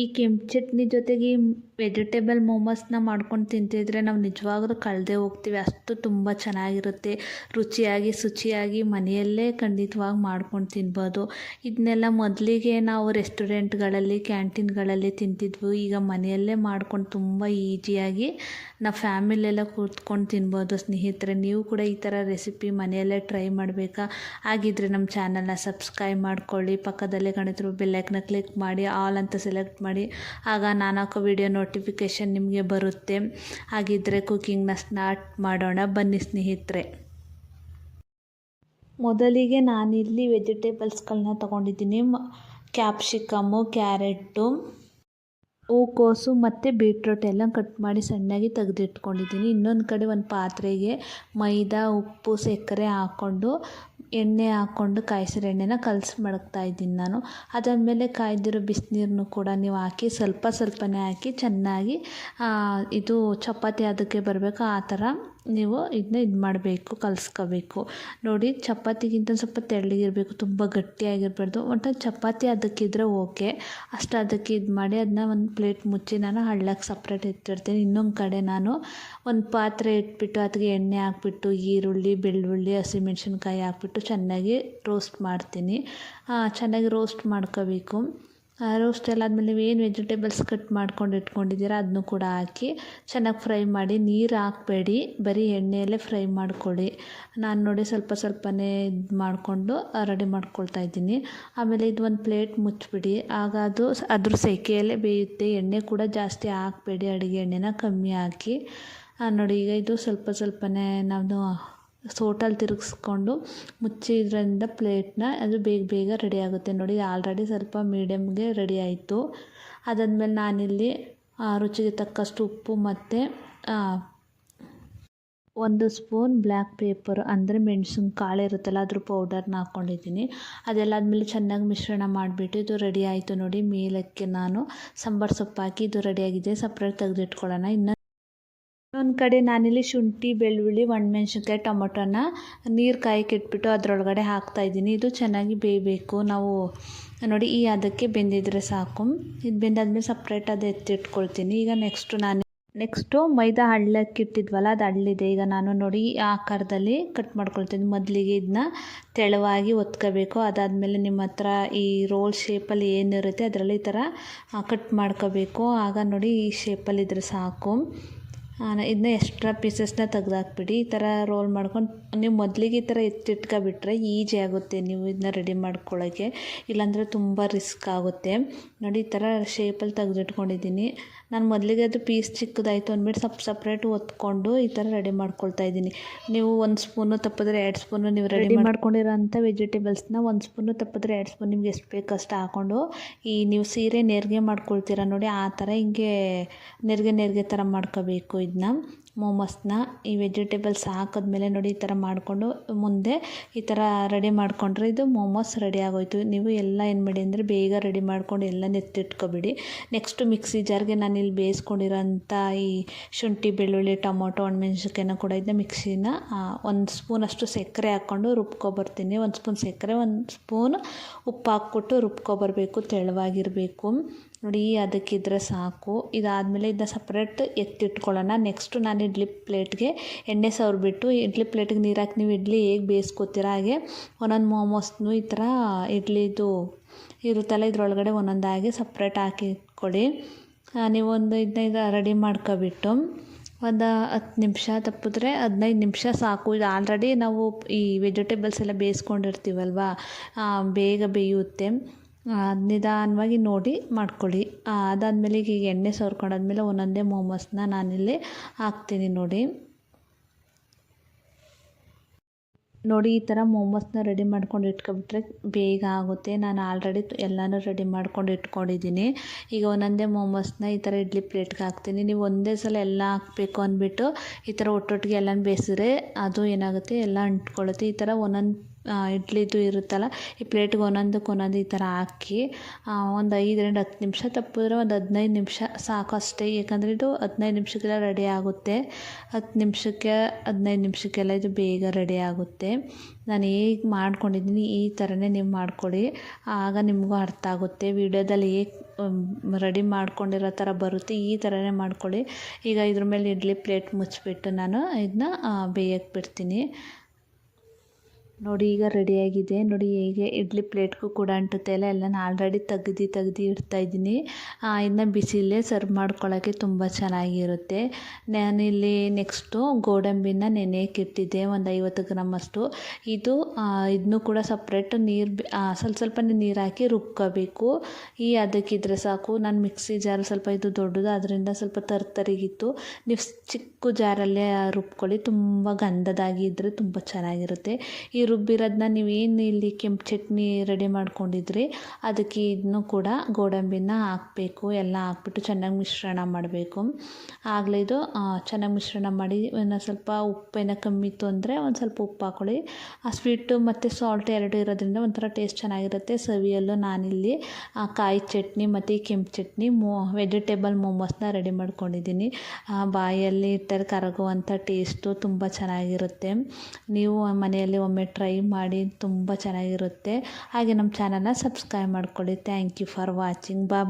ಈ ಕೆಂಪು ಚಟ್ನಿ ಜೊತೆಗೆ ವೆಜಿಟೇಬಲ್ ಮೋಮೋಸ್ನ ಮಾಡ್ಕೊಂಡು ತಿಂತಿದ್ರೆ ನಾವು ನಿಜವಾಗ್ಲೂ ಕಳೆದೇ ಹೋಗ್ತೀವಿ. ಅಷ್ಟು ತುಂಬ ಚೆನ್ನಾಗಿರುತ್ತೆ. ರುಚಿಯಾಗಿ, ಶುಚಿಯಾಗಿ ಮನೆಯಲ್ಲೇ ಖಂಡಿತವಾಗಿ ಮಾಡ್ಕೊಂಡು ತಿನ್ಬೋದು. ಇದನ್ನೆಲ್ಲ ಮೊದಲಿಗೆ ನಾವು ರೆಸ್ಟೋರೆಂಟ್ಗಳಲ್ಲಿ, ಕ್ಯಾಂಟೀನ್ಗಳಲ್ಲಿ ತಿಂತಿದ್ವು. ಈಗ ಮನೆಯಲ್ಲೇ ಮಾಡ್ಕೊಂಡು ತುಂಬ ಈಜಿಯಾಗಿ ನಾವು ಫ್ಯಾಮಿಲಿಯೆಲ್ಲ ಕೂತ್ಕೊಂಡು ತಿನ್ಬೋದು. ಸ್ನೇಹಿತರೆ, ನೀವು ಕೂಡ ಈ ಥರ ರೆಸಿಪಿ ಮನೆಯಲ್ಲೇ ಟ್ರೈ ಮಾಡಬೇಕಾ? ಹಾಗಿದ್ರೆ ನಮ್ಮ ಚಾನಲ್ನ ಸಬ್ಸ್ಕ್ರೈಬ್ ಮಾಡ್ಕೊಳ್ಳಿ. ಪಕ್ಕದಲ್ಲೇ ಕಾಣಿದ್ರು ಬೆಲ್ಲೈಕ್ನ ಕ್ಲಿಕ್ ಮಾಡಿ. ಆಲ್ ಅಂತ ಸೆಲೆಕ್ಟ್ ಮಾಡಿ. ಆಗ ನಾನು ಹಾಕೋ ವಿಡಿಯೋ ನೋಟಿಫಿಕೇಷನ್ ನಿಮಗೆ ಬರುತ್ತೆ. ಹಾಗಿದ್ದರೆ ಕುಕ್ಕಿಂಗ್ನ ಸ್ಟಾರ್ಟ್ ಮಾಡೋಣ. ಬನ್ನಿ ಸ್ನೇಹಿತರೆ. ಮೊದಲಿಗೆ ನಾನಿಲ್ಲಿ ವೆಜಿಟೇಬಲ್ಸ್ಗಳನ್ನ ತೊಗೊಂಡಿದ್ದೀನಿ. ಕ್ಯಾಪ್ಸಿಕಮ್ಮು ಕ್ಯಾರೆಟು ಹೂಕೋಸು ಮತ್ತು ಬೀಟ್ರೋಟ್ ಎಲ್ಲ ಕಟ್ ಮಾಡಿ ಸಣ್ಣಗೆ ತೆಗೆದಿಟ್ಕೊಂಡಿದ್ದೀನಿ. ಇನ್ನೊಂದು ಕಡೆ ಒಂದು ಪಾತ್ರೆಗೆ ಮೈದಾ, ಉಪ್ಪು, ಸಕ್ಕರೆ ಹಾಕ್ಕೊಂಡು ಎಣ್ಣೆ ಹಾಕ್ಕೊಂಡು ಕಾಯಿಸಿರೋ ಎಣ್ಣೆನ ಕಲಸಿ ಮಡಗ್ತಾ ಇದ್ದೀನಿ ನಾನು. ಅದಾದಮೇಲೆ ಕಾಯ್ದಿರೋ ಬಿಸಿನೀರನ್ನು ಕೂಡ ನೀವು ಹಾಕಿ ಸ್ವಲ್ಪ ಸ್ವಲ್ಪನೇ ಹಾಕಿ ಚೆನ್ನಾಗಿ ಇದು ಚಪಾತಿ ಅದಕ್ಕೆ ಬರಬೇಕು ಆ ಥರ ನೀವು ಇದನ್ನ ಇದು ಮಾಡಬೇಕು, ಕಲಿಸ್ಕೋಬೇಕು. ನೋಡಿ, ಚಪಾತಿಗಿಂತ ಸ್ವಲ್ಪ ತೆಳ್ಳಗಿರಬೇಕು, ತುಂಬ ಗಟ್ಟಿಯಾಗಿರಬಾರ್ದು. ಒಟ್ಟು ಚಪಾತಿ ಅದಕ್ಕಿದ್ರೆ ಓಕೆ. ಅಷ್ಟು ಅದಕ್ಕೆ ಇದು ಮಾಡಿ ಅದನ್ನ ಒಂದು ಪ್ಲೇಟ್ ಮುಚ್ಚಿ ನಾನು ಹಳ್ಳಕ್ಕೆ ಸಪ್ರೇಟ್ ಇಟ್ಟಿರ್ತೀನಿ ಇನ್ನೊಂದು ಕಡೆ ನಾನು ಒಂದು ಪಾತ್ರೆ ಇಟ್ಬಿಟ್ಟು ಅದಕ್ಕೆ ಎಣ್ಣೆ ಹಾಕ್ಬಿಟ್ಟು, ಈರುಳ್ಳಿ, ಬೆಳ್ಳುಳ್ಳಿ, ಹಸಿಮೆಣ್ಸಿನ್ಕಾಯಿ ಹಾಕ್ಬಿಟ್ಟು ಚೆನ್ನಾಗಿ ರೋಸ್ಟ್ ಮಾಡ್ತೀನಿ. ಚೆನ್ನಾಗಿ ರೋಸ್ಟ್ ಮಾಡ್ಕೋಬೇಕು. ರೋಸ್ಟ್ ಎಲ್ಲ ಆದಮೇಲೆ ಏನು ವೆಜಿಟೇಬಲ್ಸ್ ಕಟ್ ಮಾಡ್ಕೊಂಡು ಇಟ್ಕೊಂಡಿದ್ದೀರ ಅದನ್ನು ಕೂಡ ಹಾಕಿ ಚೆನ್ನಾಗಿ ಫ್ರೈ ಮಾಡಿ ನೀರು ಹಾಕಬೇಡಿ. ಬರೀ ಎಣ್ಣೆಯಲ್ಲೇ ಫ್ರೈ ಮಾಡ್ಕೊಳ್ಳಿ. ನಾನು ನೋಡಿ ಸ್ವಲ್ಪ ಸ್ವಲ್ಪನೇ ಇದು ಮಾಡಿಕೊಂಡು ರೆಡಿ ಮಾಡ್ಕೊಳ್ತಾ ಇದ್ದೀನಿ. ಆಮೇಲೆ ಇದು ಒಂದು ಪ್ಲೇಟ್ ಮುಚ್ಚಿಬಿಡಿ. ಆಗ ಅದು ಅದ್ರ ಸೆಕೆಯಲ್ಲೇ ಬೇಯುತ್ತೆ. ಎಣ್ಣೆ ಕೂಡ ಜಾಸ್ತಿ ಹಾಕಬೇಡಿ. ಅಡುಗೆ ಎಣ್ಣೆನ ಕಮ್ಮಿ ಹಾಕಿ. ನೋಡಿ ಈಗ ಇದು ಸ್ವಲ್ಪ ಸ್ವಲ್ಪನೇ ನಾನು ಸೋಟಲ್ಲಿ ತಿರುಗಿಸ್ಕೊಂಡು ಮುಚ್ಚಿದ್ರಿಂದ ಪ್ಲೇಟನ್ನ ಅದು ಬೇಗ ಬೇಗ ರೆಡಿ ಆಗುತ್ತೆ. ನೋಡಿ ಆಲ್ರೆಡಿ ಸ್ವಲ್ಪ ಮೀಡಿಯಮ್ಗೆ ರೆಡಿ ಆಯಿತು. ಅದಾದ್ಮೇಲೆ ನಾನಿಲ್ಲಿ ರುಚಿಗೆ ತಕ್ಕಷ್ಟು ಉಪ್ಪು ಮತ್ತು ಒಂದು ಸ್ಪೂನ್ ಬ್ಲ್ಯಾಕ್ ಪೇಪರ್ ಅಂದರೆ ಮೆಣಸಿನ ಕಾಳು ಇರುತ್ತಲ್ಲ, ಅದ್ರ ಪೌಡರ್ನ ಹಾಕ್ಕೊಂಡಿದ್ದೀನಿ ಅದೆಲ್ಲ ಆದಮೇಲೆ ಚೆನ್ನಾಗಿ ಮಿಶ್ರಣ ಮಾಡಿಬಿಟ್ಟು ಇದು ರೆಡಿ ಆಯಿತು ನೋಡಿ. ಮೇಲಕ್ಕೆ ನಾನು ಸಾಂಬಾರು ಸೊಪ್ಪು ಹಾಕಿ ಇದು ರೆಡಿಯಾಗಿದೆ ಸಪ್ರೇಟ್ ತೆಗೆದಿಟ್ಕೊಳ್ಳೋಣ. ಇನ್ನು ಒಂದು ಕಡೆ ನಾನಿಲ್ಲಿ ಶುಂಠಿ, ಬೆಳ್ಳುಳ್ಳಿ, ಒಣಮೆಣ್ಸಿನ್ಕಾಯಿ, ಟೊಮೊಟೊನ ನೀರು ಕಾಯಕ್ಕೆ ಇಟ್ಬಿಟ್ಟು ಅದರೊಳಗಡೆ ಹಾಕ್ತಾಯಿದ್ದೀನಿ ಇದು ಚೆನ್ನಾಗಿ ಬೇಯಬೇಕು. ನಾವು ನೋಡಿ ಈ ಅದಕ್ಕೆ ಬೆಂದಿದ್ರೆ ಸಾಕು. ಇದು ಬೆಂದಾದ್ಮೇಲೆ ಸಪ್ರೇಟ್ ಅದು ಎತ್ತಿಟ್ಕೊಳ್ತೀನಿ. ಈಗ ನೆಕ್ಸ್ಟು ನಾನು ನೆಕ್ಸ್ಟು ಮೈದಾ ಹಳ್ಳಕ್ಕೆ ಇಟ್ಟಿದ್ವಲ್ಲ ಅದು ಹಳ್ಳಿದೆ. ಈಗ ನಾನು ನೋಡಿ ಈ ಆಕಾರದಲ್ಲಿ ಕಟ್ ಮಾಡ್ಕೊಳ್ತೀನಿ. ಮೊದಲಿಗೆ ಇದನ್ನ ತೆಳುವಾಗಿ ಒತ್ಕೋಬೇಕು. ಅದಾದಮೇಲೆ ನಿಮ್ಮ ಹತ್ರ ಈ ರೋಲ್ ಶೇಪಲ್ಲಿ ಏನಿರುತ್ತೆ ಅದರಲ್ಲಿ ಈ ಥರ ಕಟ್ ಮಾಡ್ಕೋಬೇಕು. ಆಗ ನೋಡಿ ಈ ಶೇಪಲ್ಲಿ ಇದ್ರೆ ಸಾಕು. ಇದನ್ನ ಎಕ್ಸ್ಟ್ರಾ ಪೀಸಸ್ನ ತೆಗ್ದಾಕ್ಬಿಡಿ. ಈ ಥರ ರೋಲ್ ಮಾಡ್ಕೊಂಡು ನೀವು ಮೊದಲಿಗೆ ಈ ಥರ ಎತ್ತಿಟ್ಕೊಬಿಟ್ರೆ ಈಜಿ ಆಗುತ್ತೆ ನೀವು ಇದನ್ನ ರೆಡಿ ಮಾಡ್ಕೊಳ್ಳೋಕ್ಕೆ ಇಲ್ಲಾಂದರೆ ತುಂಬ ರಿಸ್ಕ್ ಆಗುತ್ತೆ. ನೋಡಿ ಈ ಥರ ಶೇಪಲ್ಲಿ ತೆಗೆದಿಟ್ಕೊಂಡಿದ್ದೀನಿ. ನಾನು ಮೊದಲಿಗೆ ಅದು ಪೀಸ್ ಚಿಕ್ಕದಾಯಿತು ಅಂದ್ಬಿಟ್ಟು ಸಪ್ ಸಪ್ರೇಟ್ ಒತ್ಕೊಂಡು ಈ ಥರ ರೆಡಿ ಮಾಡ್ಕೊಳ್ತಾ ಇದ್ದೀನಿ. ನೀವು ಒಂದು ಸ್ಪೂನು ತಪ್ಪಿದ್ರೆ ಎರಡು ಸ್ಪೂನು ನೀವು ರೆಡಿ ಮಾಡ್ಕೊಂಡಿರೋಂಥ ವೆಜಿಟೇಬಲ್ಸ್ನ ಒಂದು ಸ್ಪೂನು ತಪ್ಪಿದ್ರೆ ಎರಡು ಸ್ಪೂನ್ ನಿಮ್ಗೆ ಎಷ್ಟು ಬೇಕು ಅಷ್ಟು ಹಾಕ್ಕೊಂಡು ಈ ನೀವು ಸೀರೆ ನೆರಿಗೆ ಮಾಡ್ಕೊಳ್ತೀರ ನೋಡಿ ಆ ಥರ ಹಿಂಗೆ ನೆರಿಗೆ ನೆರಿಗೆ ಥರ ಮಾಡ್ಕೋಬೇಕು ಇದನ್ನ ಮೋಮೋಸ್ನ, ಈ ವೆಜಿಟೇಬಲ್ಸ್ ಹಾಕಿದ್ಮೇಲೆ ನೋಡಿ ಈ ಥರ ಮಾಡಿಕೊಂಡು ಮುಂದೆ ಈ ಥರ ರೆಡಿ ಮಾಡಿಕೊಂಡ್ರೆ ಇದು ಮೋಮೋಸ್ ರೆಡಿ ಆಗೋಯ್ತು. ನೀವು ಎಲ್ಲ ಏನು ಮಾಡಿ ಅಂದರೆ ಬೇಗ ರೆಡಿ ಮಾಡ್ಕೊಂಡು ಎಲ್ಲ ನೆತ್ತಿಟ್ಕೊಬಿಡಿ. ನೆಕ್ಸ್ಟು ಮಿಕ್ಸಿ ಜಾರ್ಗೆ ನಾನು ಇಲ್ಲಿ ಬೇಯಿಸ್ಕೊಂಡಿರೋಂಥ ಈ ಶುಂಠಿ, ಬೆಳ್ಳುಳ್ಳಿ, ಟೊಮೊಟೊ, ಒಣಮೆಣ್ಸಿನ್ಕಾಯಿನ ಕೂಡ ಇದನ್ನ ಮಿಕ್ಸಿನ ಒಂದು ಸ್ಪೂನಷ್ಟು ಸಕ್ಕರೆ ಹಾಕ್ಕೊಂಡು ರುಬ್ಕೊಬರ್ತೀನಿ. ಒಂದು ಸ್ಪೂನ್ ಸಕ್ಕರೆ, ಒಂದು ಸ್ಪೂನ್ ಉಪ್ಪು ಹಾಕ್ಬಿಟ್ಟು ರುಬ್ಕೊಬರ್ಬೇಕು, ತೆಳುವಾಗಿರಬೇಕು. ನೋಡಿ, ಅದಕ್ಕಿದ್ರೆ ಸಾಕು. ಇದಾದಮೇಲೆ ಇದನ್ನ ಸಪ್ರೇಟ್ ಎತ್ತಿಟ್ಕೊಳ್ಳೋಣ. ನೆಕ್ಸ್ಟು ನಾನು ಇಡ್ಲಿ ಪ್ಲೇಟ್ಗೆ ಎಣ್ಣೆ ಸವರಿಬಿಟ್ಟು ಇಡ್ಲಿ ಪ್ಲೇಟಿಗೆ ನೀರು ಹಾಕಿ ನೀವು ಇಡ್ಲಿ ಹೇಗೆ ಬೇಯಿಸ್ಕೊತೀರ ಹಾಗೆ ಒಂದೊಂದು ಮೋಮೋಸ್ನು ಈ ಥರ ಇಡ್ಲಿದು ಇರುತ್ತಲ್ಲ ಇದರೊಳಗಡೆ ಒಂದೊಂದಾಗಿ ಸಪ್ರೇಟ್ ಹಾಕಿ ಕೊಡಿ ನೀವೊಂದು ಇದನ್ನ ಇದು ರೆಡಿ ಮಾಡ್ಕೊಬಿಟ್ಟು ಒಂದು ಹತ್ತು ನಿಮಿಷ ತಪ್ಪಿದ್ರೆ ಹದಿನೈದು ನಿಮಿಷ ಸಾಕು. ಇದು ಆಲ್ರೆಡಿ ನಾವು ಈ ವೆಜಿಟೇಬಲ್ಸ್ ಎಲ್ಲ ಬೇಯಿಸ್ಕೊಂಡಿರ್ತೀವಲ್ವ? ಬೇಗ ಬೇಯುತ್ತೆ. ನಿಧಾನವಾಗಿ ನೋಡಿ ಮಾಡ್ಕೊಳ್ಳಿ. ಅದಾದಮೇಲೆ ಈಗ ಎಣ್ಣೆ ಸವರ್ಕೊಂಡಾದ್ಮೇಲೆ ಒಂದೊಂದೇ ಮೋಮೋಸ್ನ ನಾನಿಲ್ಲಿ ಹಾಕ್ತೀನಿ ನೋಡಿ. ನೋಡಿ, ಈ ಥರ ಮೋಮೋಸ್ನ ರೆಡಿ ಮಾಡ್ಕೊಂಡು ಇಟ್ಕೊಬಿಟ್ರೆ ಬೇಗ ಆಗುತ್ತೆ. ನಾನು ಆಲ್ರೆಡಿ ಎಲ್ಲನೂ ರೆಡಿ ಮಾಡ್ಕೊಂಡು ಇಟ್ಕೊಂಡಿದ್ದೀನಿ. ಈಗ ಒಂದೊಂದೇ ಮೋಮೋಸ್ನ ಈ ಥರ ಇಡ್ಲಿ ಪ್ಲೇಟ್ಗೆ ಹಾಕ್ತೀನಿ. ನೀವು ಒಂದೇ ಸಲ ಎಲ್ಲ ಹಾಕಬೇಕು ಅಂದ್ಬಿಟ್ಟು ಈ ಥರ ಒಟ್ಟೊಟ್ಟಿಗೆ ಎಲ್ಲನೂ ಬೇಯಿಸಿದ್ರೆ ಅದು ಏನಾಗುತ್ತೆ? ಎಲ್ಲ ಅಂಟ್ಕೊಳ್ಳುತ್ತೆ. ಈ ಥರ ಒಂದೊಂದು ಇಡ್ಲಿದು ಇರುತ್ತಲ್ಲ, ಈ ಪ್ಲೇಟ್ಗೆ ಒಂದೊಂದಕ್ಕೆ ಒಂದೊಂದು ಈ ಥರ ಹಾಕಿ ಒಂದು ಐದರಿಂದ ಹತ್ತು ನಿಮಿಷ ತಪ್ಪಿದ್ರೆ ಒಂದು ಹದಿನೈದು ನಿಮಿಷ ಸಾಕು ಅಷ್ಟೇ. ಏಕೆಂದರೆ ಇದು ಹದಿನೈದು ನಿಮಿಷಕ್ಕೆಲ್ಲ ರೆಡಿ ಆಗುತ್ತೆ. ಹತ್ತು ನಿಮಿಷಕ್ಕೆ, ಹದಿನೈದು ನಿಮಿಷಕ್ಕೆಲ್ಲ ಇದು ಬೇಗ ರೆಡಿ ಆಗುತ್ತೆ. ನಾನು ಹೇಗೆ ಮಾಡ್ಕೊಂಡಿದ್ದೀನಿ ಈ ಥರನೇ ನೀವು ಮಾಡ್ಕೊಳ್ಳಿ ಆಗ ನಿಮಗೂ ಅರ್ಥ ಆಗುತ್ತೆ. ವಿಡಿಯೋದಲ್ಲಿ ಹೇಗೆ ರೆಡಿ ಮಾಡ್ಕೊಂಡಿರೋ ಥರ ಬರುತ್ತೆ ಈ ಥರನೇ ಮಾಡ್ಕೊಳ್ಳಿ ಈಗ ಇದ್ರ ಮೇಲೆ ಇಡ್ಲಿ ಪ್ಲೇಟ್ ಮುಚ್ಚಿಬಿಟ್ಟು ನಾನು ಇದನ್ನ ಬೇಯಕ್ಕೆ ಬಿಡ್ತೀನಿ. ನೋಡಿ, ಈಗ ರೆಡಿಯಾಗಿದೆ ನೋಡಿ, ಹೇಗೆ ಇಡ್ಲಿ ಪ್ಲೇಟ್ಗೂ ಕೂಡ ಅಂಟುತ್ತೆ ಇಲ್ಲ ಎಲ್ಲ ನಾನು ಆಲ್ರೆಡಿ ತೆಗ್ದು ತೆಗ್ದು ಇಡ್ತಾಯಿದ್ದೀನಿ ಇನ್ನು ಬಿಸಿಲೇ ಸರ್ವ್ ಮಾಡ್ಕೊಳ್ಳೋಕ್ಕೆ ತುಂಬ ಚೆನ್ನಾಗಿರುತ್ತೆ. ನಾನಿಲ್ಲಿ ನೆಕ್ಸ್ಟು ಗೋಡಂಬಿನ ನೆನೆಯಕ್ಕೆ ಇಟ್ಟಿದ್ದೆ, ಒಂದು ಐವತ್ತು ಗ್ರಾಮಷ್ಟು ಇದು ಇದನ್ನು ಕೂಡ ಸಪ್ರೇಟ್ ನೀರು ಸ್ವಲ್ಪ ಸ್ವಲ್ಪ ನೀರು ಹಾಕಿ ರುಬ್ಕೋಬೇಕು. ಈ ಅದಕ್ಕಿದ್ರೆ ಸಾಕು. ನಾನು ಮಿಕ್ಸಿ ಜಾರ್ ಸ್ವಲ್ಪ ಇದು ದೊಡ್ಡದು ಅದರಿಂದ ಸ್ವಲ್ಪ ತರ್ತರಿಗಿತ್ತು. ನೀವು ಚಿಕ್ಕ ಜಾರಲ್ಲೇ ರುಬ್ಕೊಳ್ಳಿ, ತುಂಬ ಗಂಧದಾಗಿ ಇದ್ದರೆ ತುಂಬ ಚೆನ್ನಾಗಿರುತ್ತೆ. ಈ ರುಬ್ಬಿರೋದನ್ನ ನೀವೇನು ಇಲ್ಲಿ ಕೆಂಪು ಚಟ್ನಿ ರೆಡಿ ಮಾಡ್ಕೊಂಡಿದ್ರಿ, ಅದಕ್ಕೆ ಇದನ್ನು ಕೂಡ ಗೋಡಂಬಿನ ಹಾಕಬೇಕು. ಎಲ್ಲ ಹಾಕ್ಬಿಟ್ಟು ಚೆನ್ನಾಗಿ ಮಿಶ್ರಣ ಮಾಡಬೇಕು. ಆಗಲೇ ಇದು ಚೆನ್ನಾಗಿ ಮಿಶ್ರಣ ಮಾಡಿ ಒಂದು ಸ್ವಲ್ಪ ಉಪ್ಪೇನ ಕಮ್ಮಿ ಇತ್ತು ಅಂದರೆ ಒಂದು ಸ್ವಲ್ಪ ಉಪ್ಪು ಹಾಕ್ಕೊಳ್ಳಿ ಆ ಸ್ವೀಟು ಮತ್ತು ಸಾಲ್ಟ್ ಎರಡು ಇರೋದ್ರಿಂದ ಒಂಥರ ಟೇಸ್ಟ್ ಚೆನ್ನಾಗಿರುತ್ತೆ. ಸವಿಯಲ್ಲೂ ನಾನಿಲ್ಲಿ ಕಾಯಿ ಚಟ್ನಿ ಮತ್ತು ಕೆಂಪು ಚಟ್ನಿ, ಮೋ ವೆಜಿಟೇಬಲ್ ಮೋಮೋಸ್ನ ರೆಡಿ ಮಾಡ್ಕೊಂಡಿದ್ದೀನಿ. ಬಾಯಲ್ಲಿ ಇಟ್ಟರೆ ಕರಗುವಂಥ ಟೇಸ್ಟು ತುಂಬ ಚೆನ್ನಾಗಿರುತ್ತೆ. ನೀವು ಮನೆಯಲ್ಲಿ ಒಮ್ಮೆ ಮಾಡಿ ತುಂಬ ಚೆನ್ನಾಗಿರುತ್ತೆ. ಹಾಗೆ ನಮ್ಮ ಚಾನಲ್ನ ಸಬ್ಸ್ಕ್ರೈಬ್ ಮಾಡ್ಕೊಳ್ಳಿ. Thank you for watching bye